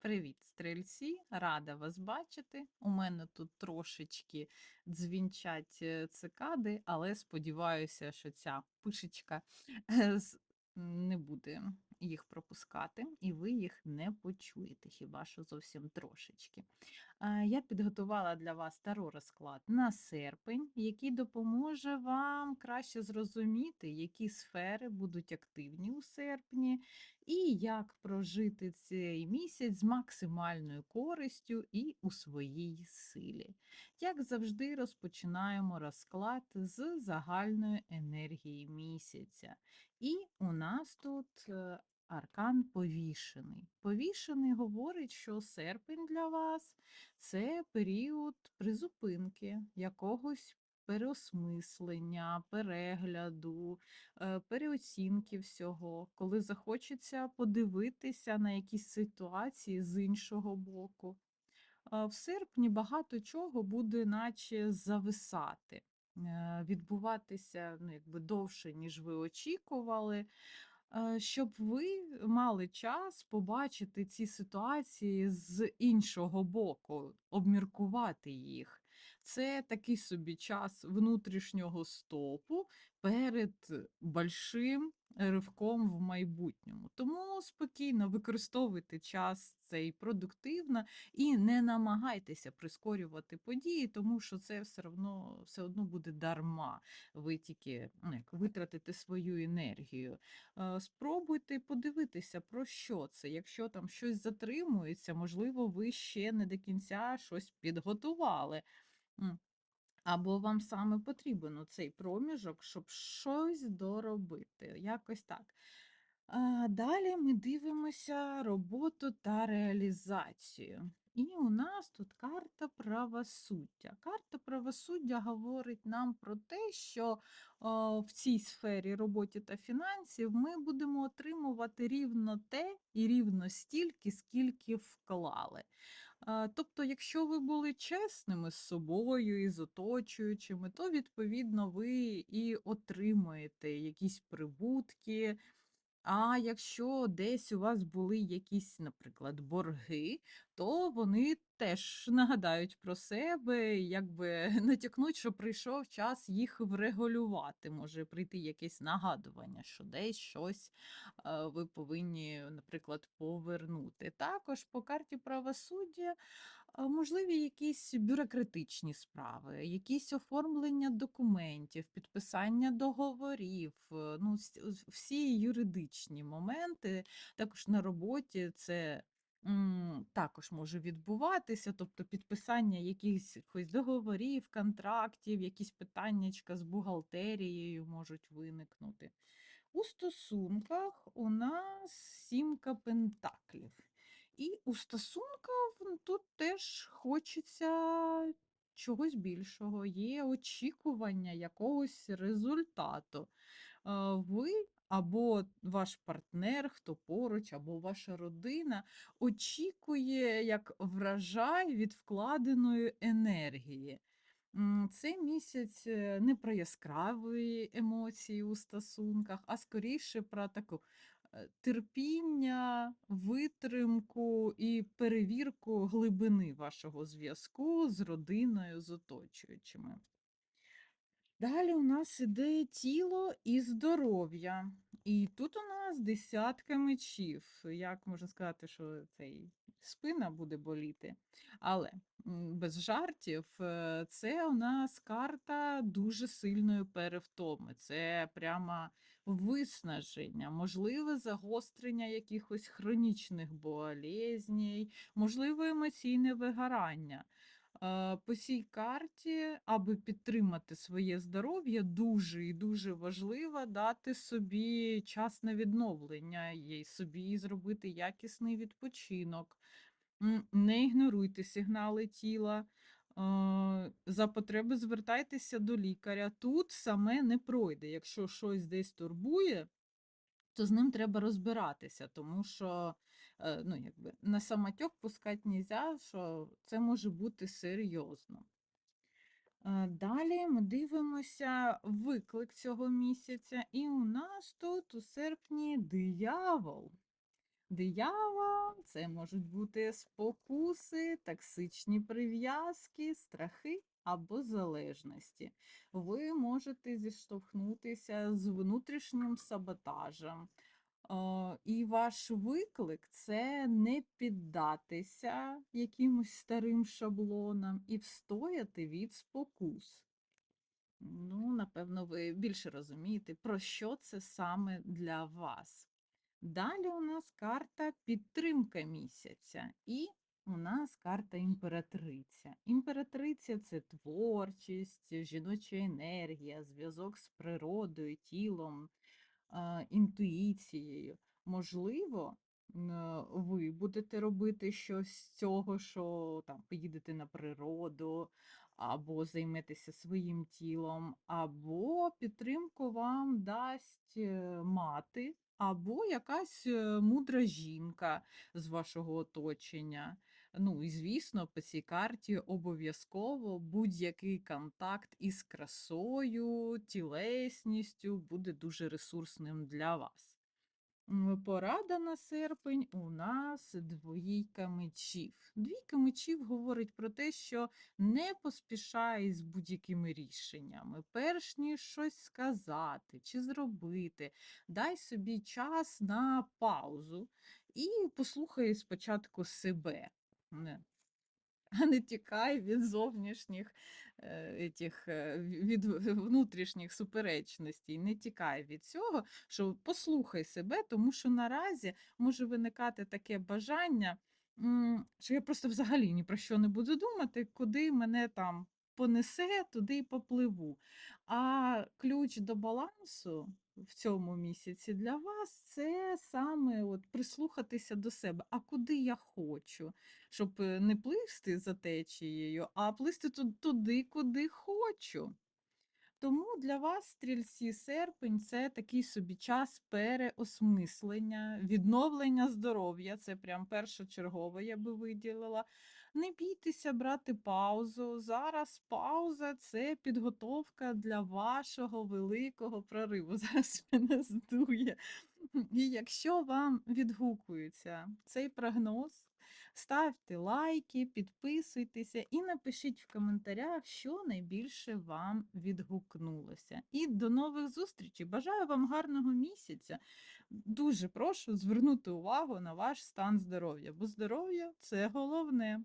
Привіт, стрільці! Рада вас бачити. У мене тут трошечки дзвінчать е, цикади, але сподіваюся, що ця пишечка е, не буде їх пропускати, і ви їх не почуєте, хіба що зовсім трошечки. Я підготувала для вас таро розклад на серпень, який допоможе вам краще зрозуміти, які сфери будуть активні у серпні, і як прожити цей місяць з максимальною користю і у своїй силі. Як завжди, розпочинаємо розклад з загальної енергії місяця. І у нас тут е, аркан повішений. Повішений говорить, що серпень для вас це період призупинки якогось переосмислення, перегляду, е, переоцінки всього, коли захочеться подивитися на якісь ситуації з іншого боку. Е, В серпні багато чого буде наче зависати, е, відбуватися ну, якби довше, ніж ви очікували, щоб ви мали час побачити ці ситуації з іншого боку, обміркувати їх. Це такий собі час внутрішнього стопу перед большим ривком в майбутньому. Тому спокійно використовуйте час цей продуктивно і не намагайтеся прискорювати події, тому що це все одно, все одно буде дарма. Ви тільки ну, як, витратите свою енергію. Е, Спробуйте подивитися, про що це. Якщо там щось затримується, можливо, ви ще не до кінця щось підготували. Або вам саме потрібен цей проміжок, щоб щось доробити. Якось так. Далі ми дивимося роботу та реалізацію. І у нас тут карта правосуддя. Карта правосуддя говорить нам про те, що в цій сфері роботи та фінансів ми будемо отримувати рівно те і рівно стільки, скільки вклали. Тобто, якщо ви були чесними з собою і з оточуючими, то відповідно ви і отримуєте якісь прибутки. А якщо десь у вас були якісь, наприклад, борги, то вони теж нагадають про себе, якби натякнуть, що прийшов час їх врегулювати. Може прийти якесь нагадування, що десь щось е, ви повинні, наприклад, повернути. Також по карті правосуддя Можливі якісь бюрократичні справи, якісь оформлення документів, підписання договорів, е, ну, с- всі юридичні моменти. Також на роботі це також може відбуватися, тобто підписання якихось договорів, контрактів, якісь питаннячка з бухгалтерією можуть виникнути. У стосунках у нас сімка пентаклів. І у стосунках тут теж хочеться чогось більшого, є очікування якогось результату. Ви або ваш партнер, хто поруч, або ваша родина очікує як врожай від вкладеної енергії. Цей місяць е, не про яскраві емоції у стосунках, а скоріше про таку е, терпіння, витримку і перевірку глибини вашого зв'язку з родиною, з оточуючими. Далі у нас іде тіло і здоров'я. І тут у нас десятка мечів. Як можна сказати, що цей спина буде боліти. Але без жартів, е, це у нас карта дуже сильної перевтоми. Це прямо виснаження, можливе загострення якихось хронічних болезней, можливо, емоційне вигорання. Е, По цій карті, аби підтримати своє здоров'я, дуже і дуже важливо дати собі час на відновлення і собі зробити якісний відпочинок. Не ігноруйте сигнали тіла. Е, За потреби звертайтеся до лікаря. Тут саме не пройде. Якщо щось десь турбує, то з ним треба розбиратися, тому що ну, якби, на самотек пускати нельзя, що це може бути серйозно. Е, Далі ми дивимося виклик цього місяця, і у нас тут у серпні диявол. Диявол це можуть бути спокуси, токсичні прив'язки, страхи або залежності. Ви можете зіштовхнутися з внутрішнім саботажем. І ваш виклик це не піддатися якимось старим шаблонам і встояти від спокус. Ну, напевно, ви більше розумієте, про що це саме для вас. Далі у нас карта підтримка місяця, і у нас карта імператриця. Імператриця це творчість, жіноча енергія, зв'язок з природою, тілом, інтуїцією. Можливо, е, ви будете робити щось з цього, що там поїдете на природу, або займетеся своїм тілом, або підтримку вам дасть е, мати, або якась е, мудра жінка з вашого оточення. Ну і звісно, по цій карті обов'язково будь-який контакт із красою, тілесністю буде дуже ресурсним для вас. Порада на серпень у нас двійка мечів. Двійка мечів говорить про те, що не поспішай з будь-якими рішеннями, перш ніж щось сказати чи зробити. Дай собі час на паузу і послухай спочатку себе. Не а не тікай від зовнішніх етіх, е, від внутрішніх суперечностей. Не тікай від цього, що послухай себе, тому що наразі може виникати таке бажання, що я просто взагалі ні про що не буду думати, куди мене там понесе, туди й попливу. А ключ до балансу в цьому місяці для вас це саме от прислухатися до себе. А куди я хочу? щоб е, не пливсти за течією, а плисти туди, куди хочу. Тому для вас, стрільці, серпень це такий собі час переосмислення, відновлення здоров'я. Це прям першочергово я би виділила. Не бійтеся брати паузу. Зараз пауза це підготовка для вашого великого прориву. Зараз мене здує. І якщо вам відгукується цей прогноз, ставте лайки, підписуйтеся і напишіть в коментарях, що найбільше вам відгукнулося. І до нових зустрічей! Бажаю вам гарного місяця. Дуже прошу звернути увагу на ваш стан здоров'я, бо здоров'я це головне.